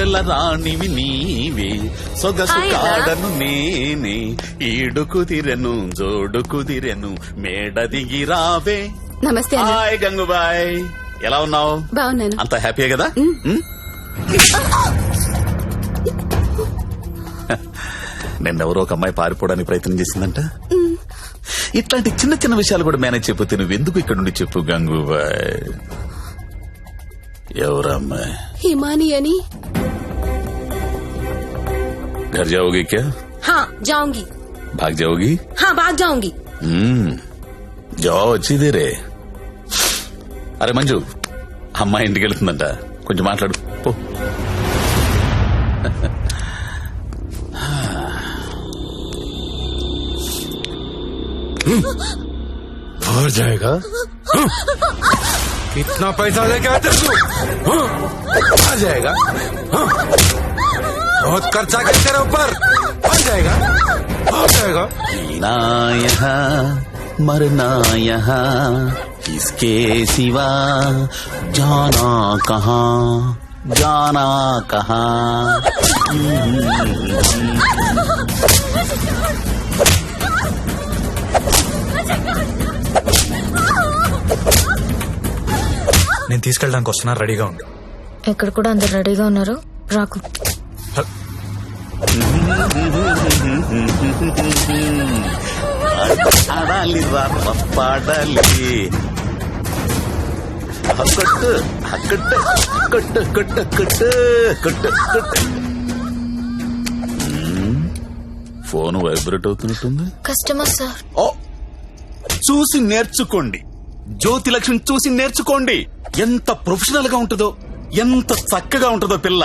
సొగల రాణివి నీవే. సొగసు. కాడను నేనే. ఈడు కుదిరెను జోడు కుదిరెను మేడ దిగి రావే. నమస్తే అన్న. హాయ్ గంగుబాయ్. ఎలా ఉన్నావు? బాగున్నాను. అంత హ్యాపీయే కదా? ఉమ్? నిన్నెవరో ఒక అమ్మాయి పారిపోవడానికి ప్రయత్నం చేసిందంట. ఇట్లాంటి చిన్న చిన్న విషయాలు కూడా మేనేజ్ చెప్పితే నువ్వు ఎందుకు ఇక్కడ నుండి చెప్పు గంగుబాయ్? ఎవరమ్మాయి? హిమాని అని. घर जाओगी क्या हाँ जाऊंगी भाग जाओगी हाँ भाग जाऊंगी हम्म जाओ अच्छी देरे అరే మంజు అమ్మాయి ఇంటికి వెళ్తుందంట కొంచెం మాట్లాడు పో भर जाएगा कितना पैसा लेके आते तू आ जाएगा हाँ? बहुत खर्चा कर तेरे ऊपर आ जाएगा आ जाएगा जीना यहाँ मरना यहाँ किसके सिवा जाना कहाँ जाना कहाँ నేను తీసుకెళ్ళడానికి వస్తున్నా రెడీగా ఉండు ఇక్కడ కూడా అందరు రెడీగా ఉన్నారు రాకు ఆడాలి పాడాలి కొట్టు కొట్టు కొట్టు కొట్టు కొట్టు కొట్టు కొట్టు ఫోన్ వైబ్రేట్ అవుతున్నట్టుంది. Customer sir. ఓ చూసి నేర్చుకోండి. జ్యోతి లక్ష్మి చూసి నేర్చుకోండి. ఎంత ప్రొఫెషనల్గా ఉంటుందో ఎంత చక్కగా ఉంటుందో పిల్ల.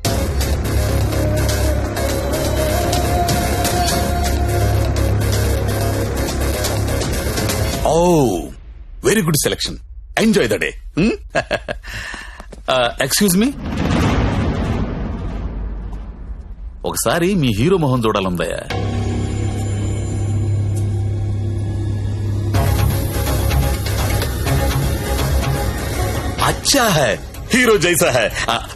ఓ very good selection enjoy the day excuse me ఒకసారి మీ హీరో మొహం చూడాలందయ్యా. అచ్చా హీరో జైసా హై.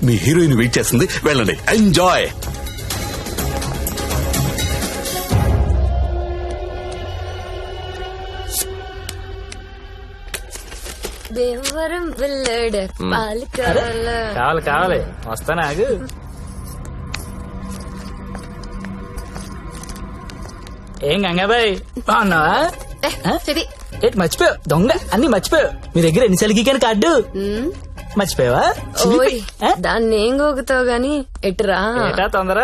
మీ హీరోయిన్ వెయిట్ చేస్తుంది. వెళ్ళండి. ఎంజాయ్ దేవరం వెళ్ళాడు పాలకాల కావాలి? కావాలి వస్తానా ఆగు. ఏం గంగాబాయ్ బాగున్నావా? చెది ఏంటి మర్చిపోయావు? దొంగ అన్ని మర్చిపోయావు. మీ దగ్గర ఎన్నిసార్లు గీకాను కార్డు? మర్చిపోయావా. ఓయ్? దాన్ని ఏం గోగుతావు గాని? ఎటురా? ఏటా తొందర?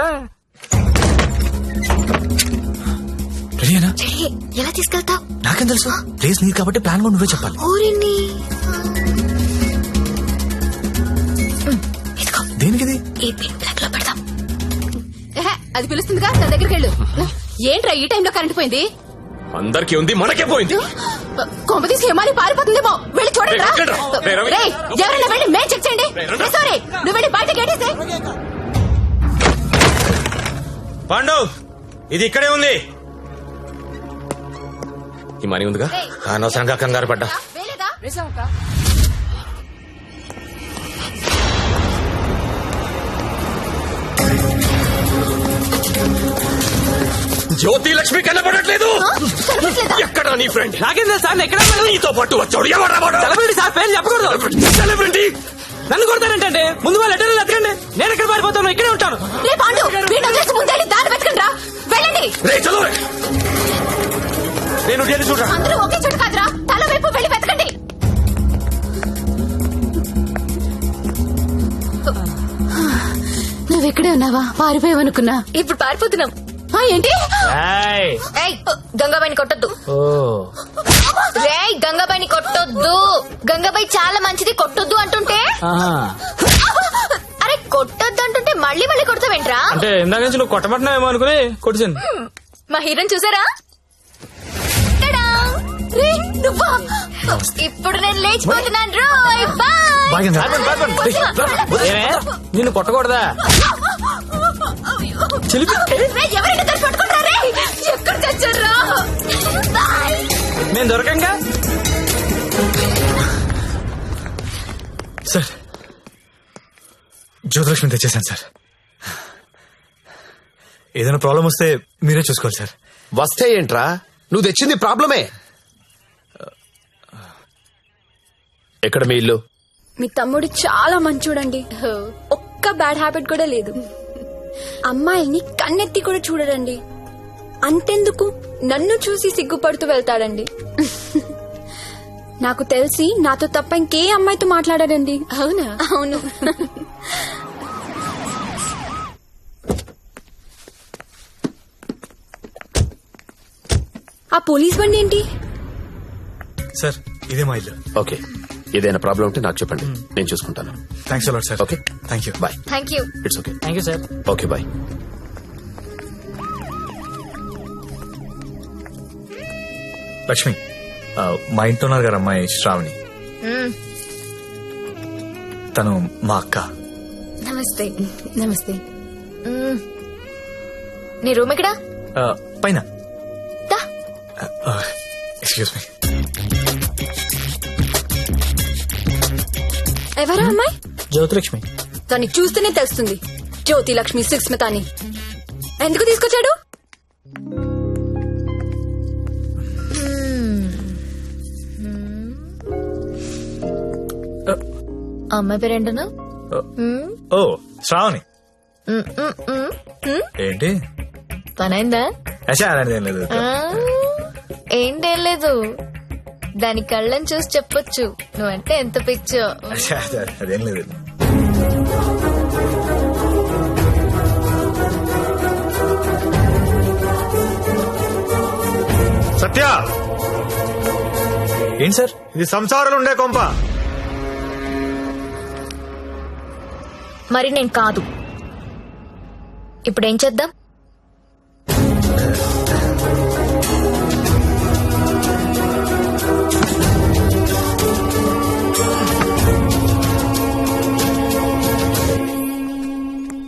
రెడీనా ఎలా తీసుకెళ్తావు? నాకేం తెలుసు? ప్లేస్ నీది కాబట్టి ప్లాన్ కూడా నువ్వే చెప్పాలి. ఊరిని. పిన్ ప్లగ్లో పెడదాం అది పిలుస్తుందిగా నా దగ్గరికి వెళ్ళు. ఏంట్రా ఈ టైంలో కరెంట్ పోయింది? అందరికి ఉంది మనకే పోయింది. కొంప తీసి హిమాని పారిపోతుందేమో. వెళ్ళి చూడండి ఎవరైనా వెళ్ళి మేం చెక్ చేయండి. సారీ నువ్వు వెళ్ళి బయట గేటేసే పాండు ఇది ఇక్కడే ఉంది. ఈ మనీ ఉందిగా? అనవసరంగా కంగారు పడ్డా. జ్యోతి లక్ష్మి కనబడట్లేదు ఎక్కడ నీ ఫ్రెండ్ తెలుసు సార్ ఎక్కడ నీతో పాటు వచ్చాడు. ఎవరా సార్ పేరు చెప్పకూడదు. సెలబ్రిటీ నన్ను కొడతారంటే ముందు వాళ్ళు లెటర్లు ఎత్తకండి నేను ఎక్కడ పారిపోతాను ఇక్కడే ఉంటాను. నేను చూడరా? అందరూ ఒకే ఉన్నావా పారిపోయావనుకున్నా ఇప్పుడు పారిపోతున్నాం ఆ, ఏంటి ఏయ్. ఏయ్ గంగాబాయిని కొట్టద్దు ఓ రేయ్ గంగాబాయిని కొట్టొద్దు గంగాబాయి చాలా మంచిది కొట్టొద్దు అంటుంటే ఆహా. అరే కొట్టొద్దు అంటుంటే మళ్ళీ మళ్ళీ కొడతావేంట్రా అంటే ఇందాక నుంచి నువ్వు కొట్టమంటున్నావేమో అనుకుని కొట్టించాను మా హీరోని చూసారా నువ్వా ఇప్పుడు నేను లేచిపోతున్నాను రోయ్ బాయ్? నిన్ను కొట్టకూడదా చిలిపి ఎవరైనా పట్టుకుంటారా? ఎక్కడ నేను దొరకంగా? సార్ జ్యోతిలక్ష్మి తెచ్చేసాను సార్. ఏదైనా ప్రాబ్లం వస్తే మీరే చూసుకోవాలి సార్. వస్తే ఏంట్రా? నువ్వు తెచ్చింది ప్రాబ్లమే. ఎక్కడ మీ ఇల్లు? మీ తమ్ముడు చాలా మంచోడండి. ఒక్క బ్యాడ్ హ్యాబిట్ కూడా లేదు. అమ్మాయిల్ని కన్నెత్తి కూడా చూడడండి అంతెందుకు? నన్ను చూసి సిగ్గుపడుతూ వెళ్తాడండి. నాకు తెలిసి నాతో తప్ప ఇంకే అమ్మాయితో మాట్లాడాడండి. అవునా? అవును. ఆ పోలీస్ బండి ఏంటి? సార్ ఇదే మా ఇల్లు. ఓకే. ఏదైనా ప్రాబ్లం ఉంటే నాకు చెప్పండి. నేను చూసుకుంటాను. Thanks a lot sir. Okay. Thank you bye thank you it's okay thank you sir okay bye Lakshmi ఆ, మా ఇంట్లో ఉన్నారు గారు అమ్మాయి శ్రావణి. తను మా అక్క. నమస్తే. నమస్తే. నీ రూమ్ ఎక్కడా? ఆ, పైన. దా. ఎక్స్క్యూజ్ మీ ఎవరా అమ్మాయి? జ్యోతిలక్ష్మి. దాన్ని చూస్తేనే తెలుస్తుంది. జ్యోతి లక్ష్మి సుస్మిత అని ఎందుకు తీసుకొచ్చాడు? ఆ అమ్మాయి పేరేంటను ఓ శ్రావణి. ఏంటి? పనైందా? అలాంటిది ఏం లేదు. ఏంటేం లేదు. దాని కళ్ళని చూసి చెప్పొచ్చు. నువ్వంటే ఎంత పిచ్చో. అదేం లేదు. సత్య! ఏంటి సార్? ఇది సంసారాలు ఉండే కొంప. మరి నేను కాదు. ఇప్పుడేం చేద్దాం?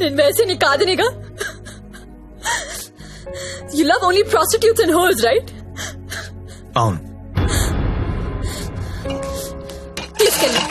నేను వేసి నీ కాదనిగా? You love only prostitutes and whores right అవును. తీసుకెళ్ళి